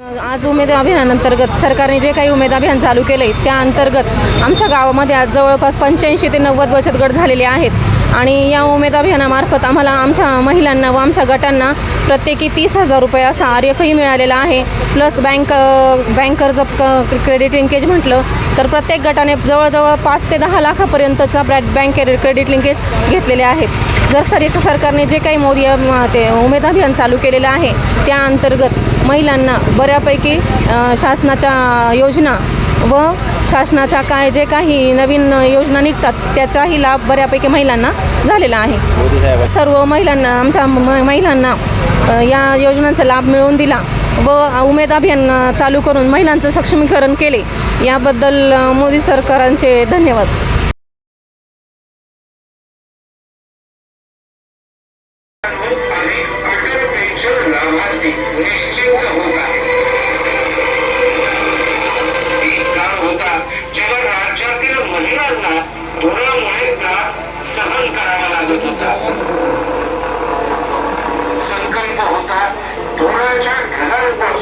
आज उमेद अभियानांतर्गत सरकारने जे काही उमेद अभियान चालू केले त्या अंतर्गत आमच्या गावामध्ये आज जवळपास पंच्याऐंशी ते नव्वद बचत गट झालेले आहेत. आणि या उमेद अभियानामार्फत आम्हाला आमच्या महिलांना व आमच्या गटांना प्रत्येकी तीस हजार रुपये असा आर एफही मिळालेला आहे. प्लस बँक बँक कर्ज क- क्रेडिट लिंकेज म्हटलं तर प्रत्येक गटाने जवळजवळ पाच ते दहा लाखापर्यंतचा ब्रॅड बँक क्रेडिट क्रेडिट लिंकेज घेतलेले आहेत. जर सर सरकारने जे काही मोदी ते उमेद अभियान चालू केलेलं आहे त्या अंतर्गत महिलांना बऱ्यापैकी शासनाच्या योजना व शासनाच्या काय जे काही नवीन योजना निघतात त्याचाही लाभ बऱ्यापैकी महिलांना झालेला आहे. सर्व महिलांना आमच्या महिलांना या योजनांचा लाभ मिळवून दिला व उमेद अभियान चालू करून महिलांचं सक्षमीकरण केले. याबद्दल मोदी सरकारांचे धन्यवाद. निश्चित होता धुराच्या घरांपासून मुक्ती म्हणून